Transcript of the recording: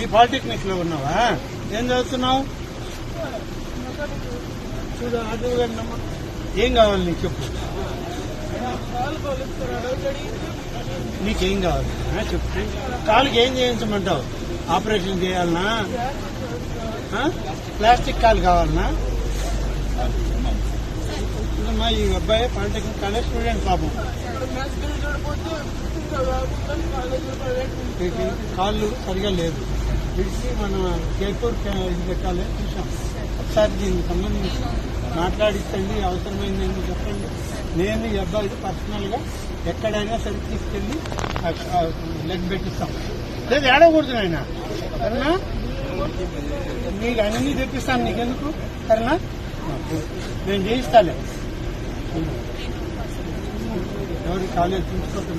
ఈ పాలిటెక్నిక్లో ఉన్నావా? ఏం చదువుతున్నావు? చూడు అటు ఏం కావాలి నీకు చెప్పు. నీకేం కావాలి? చెప్పు. కాలుకి ఏం చేయించమంటావు? ఆపరేషన్ చేయాలనా? ప్లాస్టిక్ కాలు కావాలనా? ఇదమ్మా, ఈ అబ్బాయి పాలిటెక్నిక్ కాలేజ్ స్టూడెంట్ పాపం. కాళ్ళు సరిగా లేదు. విడిచి మనం కేర్పూర్ ఇది పెట్టాలి చూసాం ఒకసారి దీనికి సంబంధించి మాట్లాడించండి అవసరమైందని చెప్పండి. నేను ఈ అబ్బాయికి పర్సనల్గా ఎక్కడైనా సరే తీసుకెళ్ళి లెగ్ పెట్టిస్తాం. లేదు ఏడకూడదు నాయన. సరేనా? నీకు అన్ని తెప్పిస్తాను నీకెందుకు? సరేనా? నేను చేయిస్తాలే. ఎవరికి కాలేజ్ చూసుకోవటం